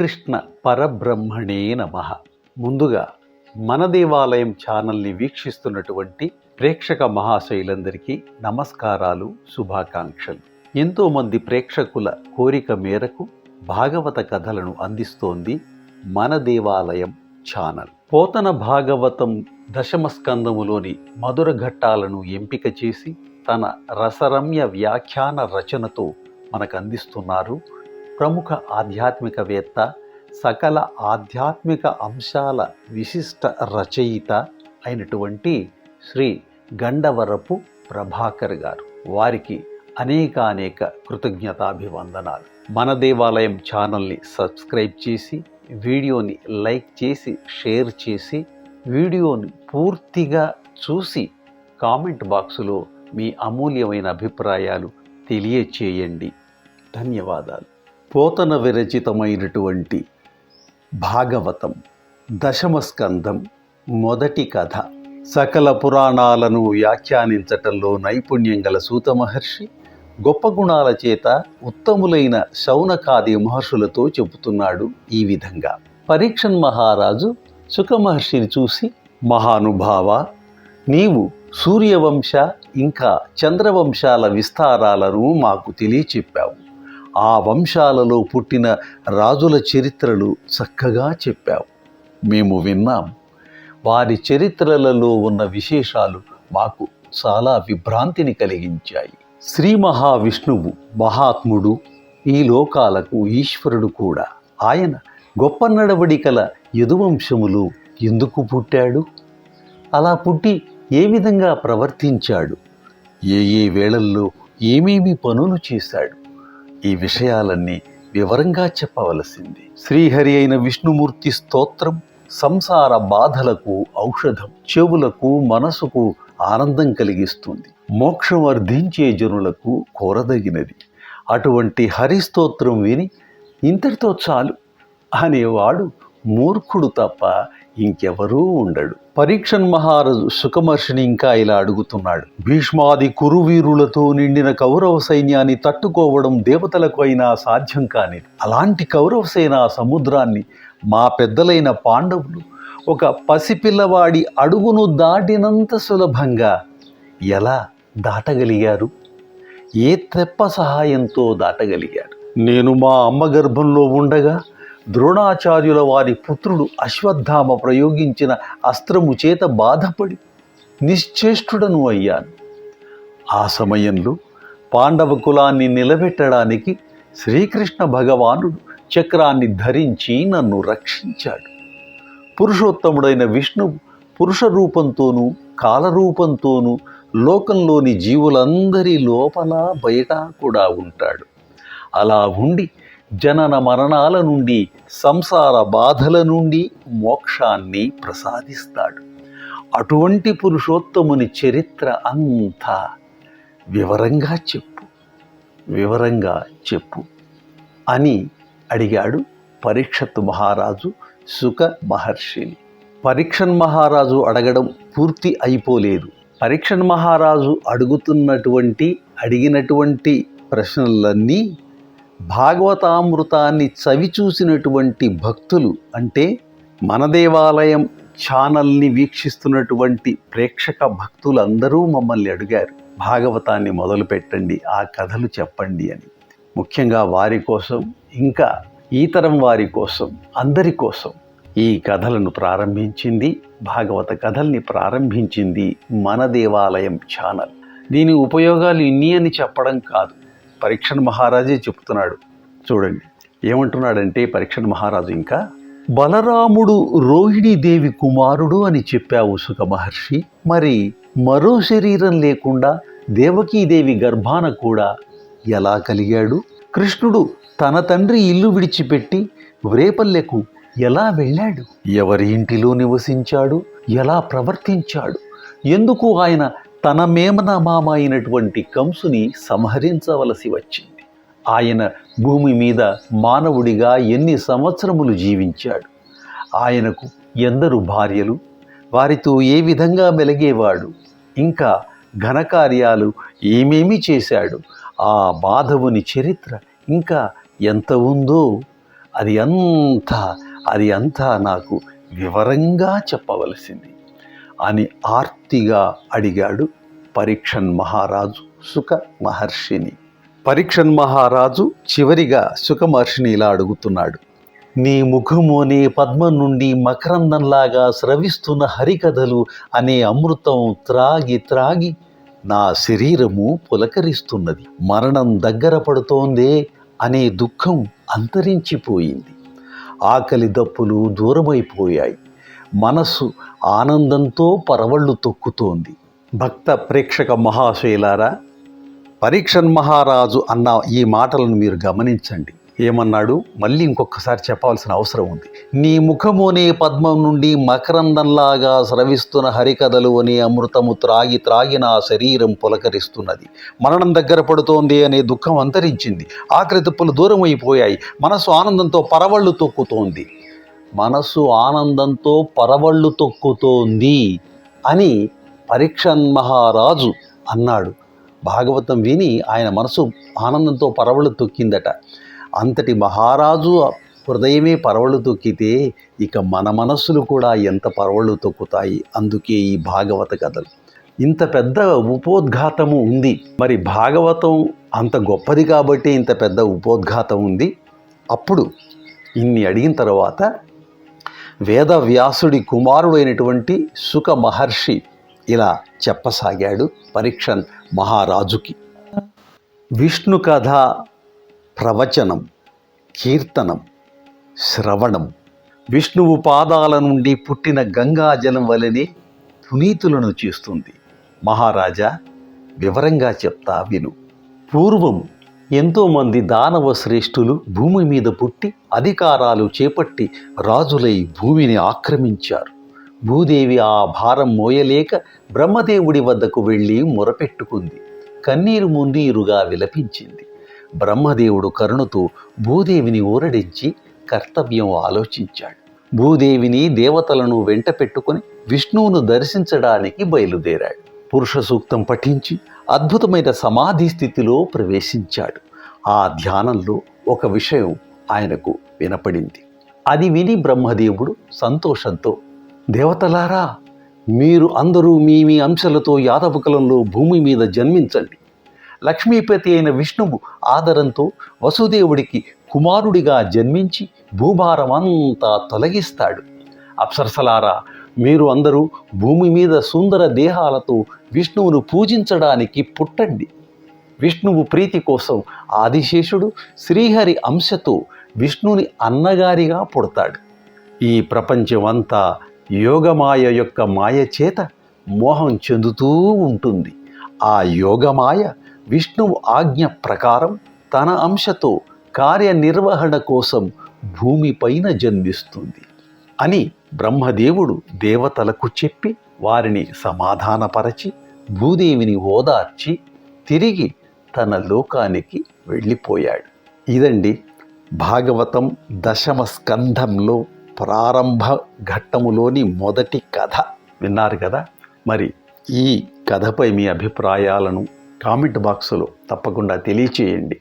శ్రీకృష్ణ పరబ్రహ్మణే నమ. ముందుగా మన దేవాలయం ఛానల్ని వీక్షిస్తున్నటువంటి ప్రేక్షక మహాశైలందరికీ నమస్కారాలు శుభాకాంక్షలు. ఎంతోమంది ప్రేక్షకుల కోరిక మేరకు భాగవత కథలను అందిస్తోంది మన దేవాలయం ఛానల్. పోతన భాగవతం దశమ స్కందములోని మధుర ఘట్టాలను ఎంపిక చేసి తన రసరమ్య వ్యాఖ్యాన రచనతో మనకు అందిస్తున్నారు ప్రముఖ ఆధ్యాత్మికవేత్త సకల ఆధ్యాత్మిక అంశాల విశిష్ట రచయిత అయినటువంటి శ్రీ గండవరపు ప్రభాకర్ గారు. వారికి అనేకానేక కృతజ్ఞతాభివందనాలు. మన దేవాలయం ఛానల్ని సబ్స్క్రైబ్ చేసి వీడియోని లైక్ చేసి షేర్ చేసి వీడియోని పూర్తిగా చూసి కామెంట్ బాక్సులో మీ అమూల్యమైన అభిప్రాయాలు తెలియచేయండి. ధన్యవాదాలు. పోతన విరచితమైనటువంటి భాగవతం దశమస్కంధం మొదటి కథ. సకల పురాణాలను వ్యాఖ్యానించటంలో నైపుణ్యం గల సూత మహర్షి గొప్ప గుణాల చేత ఉత్తములైన శౌనకాది మహర్షులతో చెబుతున్నాడు ఈ విధంగా. పరీక్షన్ మహారాజు సుఖమహర్షిని చూసి మహానుభావ నీవు సూర్యవంశ ఇంకా చంద్రవంశాల విస్తారాలను మాకు తెలియచెప్పావు. ఆ వంశాలలో పుట్టిన రాజుల చరిత్రలు చక్కగా చెప్పావు. మేము విన్నాం. వారి చరిత్రలలో ఉన్న విశేషాలు మాకు చాలా విభ్రాంతిని కలిగించాయి. శ్రీ మహావిష్ణువు మహాత్ముడు ఈ లోకాలకు ఈశ్వరుడు కూడా. ఆయన గొప్ప నడవడికల యదువంశములు ఎందుకు పుట్టాడు? అలా పుట్టి ఏ విధంగా ప్రవర్తించాడు? ఏ ఏ వేళల్లో ఏమేమి పనులు చేశాడు? ఈ విషయాలన్నీ వివరంగా చెప్పవలసింది. శ్రీహరి అయిన విష్ణుమూర్తి స్తోత్రం సంసార బాధలకు ఔషధం చెవులకు మనసుకు ఆనందం కలిగిస్తుంది. మోక్షం అర్థించే జనులకు కోరదగినది. అటువంటి హరిస్తోత్రం విని ఇంతటితో చాలు అనేవాడు మూర్ఖుడు తప్ప ఇంకెవరూ ఉండడు. పరీక్షన్ మహారాజు సుఖమర్షిని ఇంకా ఇలా అడుగుతున్నాడు. భీష్మాది కురువీరులతో నిండిన కౌరవ సైన్యాన్ని తట్టుకోవడం దేవతలకు అయినా సాధ్యం కానిది. అలాంటి కౌరవ సేన సముద్రాన్ని మా పెద్దలైన పాండవులు ఒక పసిపిల్లవాడి అడుగును దాటినంత సులభంగా ఎలా దాటగలిగారు? ఏ తెప్ప సహాయంతో దాటగలిగారు? నేను మా అమ్మ గర్భంలో ఉండగా ద్రోణాచార్యుల వారి పుత్రుడు అశ్వత్థామ ప్రయోగించిన అస్త్రము చేత బాధపడి నిశ్చేష్టుడను అయ్యాను. ఆ సమయంలో పాండవ కులాన్ని నిలబెట్టడానికి శ్రీకృష్ణ భగవానుడు చక్రాన్ని ధరించి నన్ను రక్షించాడు. పురుషోత్తముడైన విష్ణువు పురుష రూపంతోనూ కాలరూపంతోనూ లోకంలోని జీవులందరి లోపల బయట కూడా ఉంటాడు. అలా ఉండి జనన మరణాల నుండి సంసార బాధల నుండి మోక్షాన్ని ప్రసాదిస్తాడు. అటువంటి పురుషోత్తముని చరిత్ర అంతా వివరంగా చెప్పు. వివరంగా చెప్పు అని అడిగాడు పరీక్షత్ మహారాజు సుఖ మహర్షిని. పరీక్షన్ మహారాజు అడగడం పూర్తి అయిపోలేదు. పరీక్షన్ మహారాజు అడుగుతున్నటువంటి అడిగినటువంటి ప్రశ్నలన్నీ భాగవతామృతాన్ని చవి చూసినటువంటి భక్తులు అంటే మన దేవాలయం ఛానల్ని వీక్షిస్తున్నటువంటి ప్రేక్షక భక్తులందరూ మమ్మల్ని అడిగారు భాగవతాన్ని మొదలు పెట్టండి ఆ కథలు చెప్పండి అని. ముఖ్యంగా వారి కోసం ఇంకా ఈతరం వారి కోసం అందరి కోసం ఈ కథలను ప్రారంభించింది భాగవత కథల్ని ప్రారంభించింది మన దేవాలయం ఛానల్. దీని ఉపయోగాలు ఇన్ని అని చెప్పడం కాదు. పరీక్షణ మహారాజే చెప్తున్నాడు. చూడండి ఏమంటున్నాడంటే పరీక్షణ మహారాజు ఇంకా బలరాముడు రోహిణీదేవి కుమారుడు అని చెప్పావు సుఖ మహర్షి మరి మరో శరీరం లేకుండా దేవకీదేవి గర్భాన కూడా ఎలా కలిగాడు? కృష్ణుడు తన తండ్రి ఇల్లు విడిచిపెట్టి వ్రేపల్లెకు ఎలా వెళ్ళాడు? ఎవరి ఇంటిలో నివసించాడు? ఎలా ప్రవర్తించాడు? ఎందుకు ఆయన తన మేమన మామ అయినటువంటి కంసుని సంహరించవలసి వచ్చింది. ఆయన భూమి మీద మానవుడిగా ఎన్ని సంవత్సరములు జీవించాడు? ఆయనకు ఎందరు భార్యలు? వారితో ఏ విధంగా మెలిగేవాడు? ఇంకా ఘనకార్యాలు ఏమేమి చేశాడు? ఆ మాధవుని చరిత్ర ఇంకా ఎంత ఉందో అది అంతా అది అంతా నాకు వివరంగా చెప్పవలసింది. అని ఆర్తిగా అడిగాడు పరీక్షన్ మహారాజు సుఖ మహర్షిని. పరీక్షన్ మహారాజు చివరిగా సుఖ మహర్షిని ఇలా అడుగుతున్నాడు. నీ ముఖము పద్మ నుండి మకరందంలాగా స్రవిస్తున్న హరికథలు అనే అమృతం త్రాగి త్రాగి నా శరీరము పులకరిస్తున్నది. మరణం దగ్గర పడుతోందే అనే దుఃఖం అంతరించిపోయింది. ఆకలి దప్పులు దూరమైపోయాయి. మనస్సు ఆనందంతో పరవళ్ళు తొక్కుతోంది. భక్త ప్రేక్షక మహాశైలారా పరీక్షన్ మహారాజు అన్న ఈ మాటలను మీరు గమనించండి. ఏమన్నాడు? మళ్ళీ ఇంకొకసారి చెప్పాల్సిన అవసరం ఉంది. నీ ముఖమునే పద్మం నుండి మకరందంలాగా స్రవిస్తున్న హరికథలు అనే అమృతము త్రాగి త్రాగి నా శరీరం పులకరిస్తున్నది. మరణం దగ్గర పడుతోంది అనే దుఃఖం అంతరించింది. ఆకలి తుప్పులు దూరం అయిపోయాయి మనసు ఆనందంతో పరవళ్ళు తొక్కుతోంది. మనసు ఆనందంతో పరవళ్ళు తొక్కుతోంది అని పరీక్షన్ మహారాజు అన్నాడు. భాగవతం విని ఆయన మనసు ఆనందంతో పరవళ్ళు తొక్కిందట. అంతటి మహారాజు హృదయమే పరవళ్ళు తొక్కితే ఇక మన మనస్సులు కూడా ఎంత పరవళ్ళు తొక్కుతాయి? అందుకే ఈ భాగవత కథలు. ఇంత పెద్ద ఉపోద్ఘాతము ఉంది. మరి భాగవతం అంత గొప్పది కాబట్టి ఇంత పెద్ద ఉపోద్ఘాతం ఉంది? అప్పుడు ఇన్ని అడిగిన తర్వాత వేదవ్యాసుడి కుమారుడైనటువంటి సుఖ మహర్షి ఇలా చెప్పసాగాడు పరీక్షన్ మహారాజుకి. విష్ణు కథ ప్రవచనం కీర్తనం శ్రవణం. విష్ణువు పాదాల నుండి పుట్టిన గంగాజలం వలనే పునీతులను చేస్తుంది. మహారాజా వివరంగా చెప్తా విను. పూర్వం ఎంతోమంది దానవ శ్రేష్ఠులు భూమి మీద పుట్టి అధికారాలు చేపట్టి రాజులై భూమిని ఆక్రమించారు. భూదేవి ఆ భారం మోయలేక బ్రహ్మదేవుడి వద్దకు వెళ్ళి మొరపెట్టుకుంది. కన్నీరు మున్నీరుగా విలపించింది. బ్రహ్మదేవుడు కరుణతో భూదేవిని ఊరడించి కర్తవ్యం ఆలోచించాడు. భూదేవిని దేవతలను వెంట పెట్టుకుని విష్ణువును దర్శించడానికి బయలుదేరాడు. పురుష సూక్తం పఠించి అద్భుతమైన సమాధి స్థితిలో ప్రవేశించాడు. ఆ ధ్యానంలో ఒక విషయం ఆయనకు వినపడింది. అది విని బ్రహ్మదేవుడు సంతోషంతో దేవతలారా మీరు అందరూ మీ మీ అంశాలతో యాదవ కులంలో భూమి మీద జన్మించండి. లక్ష్మీపతి అయిన విష్ణువు ఆదరంతో వసుదేవుడికి కుమారుడిగా జన్మించి భూభారం అంతా తొలగిస్తాడు. అప్సరసలారా మీరు అందరూ భూమి మీద సుందర దేహాలతో విష్ణువును పూజించడానికి పుట్టండి. విష్ణువు ప్రీతి కోసం ఆదిశేషుడు శ్రీహరి అంశతో విష్ణుని అన్నగారిగా పుడతాడు. ఈ ప్రపంచమంతా యోగమాయ యొక్క మాయ చేత మోహం చెందుతూ ఉంటుంది. ఆ యోగమాయ విష్ణువు ఆజ్ఞ ప్రకారం తన అంశతో కార్యనిర్వహణ కోసం భూమిపైన జన్మిస్తుంది అని బ్రహ్మదేవుడు దేవతలకు చెప్పి వారిని సమాధానపరచి భూదేవిని ఓదార్చి తిరిగి తన లోకానికి వెళ్ళిపోయాడు. ఇదండి భాగవతం దశమ స్కంధంలో ప్రారంభ ఘట్టములోని మొదటి కథ. విన్నారు కదా? మరి ఈ కథపై మీ అభిప్రాయాలను కామెంట్ బాక్సులో తప్పకుండా తెలియచేయండి.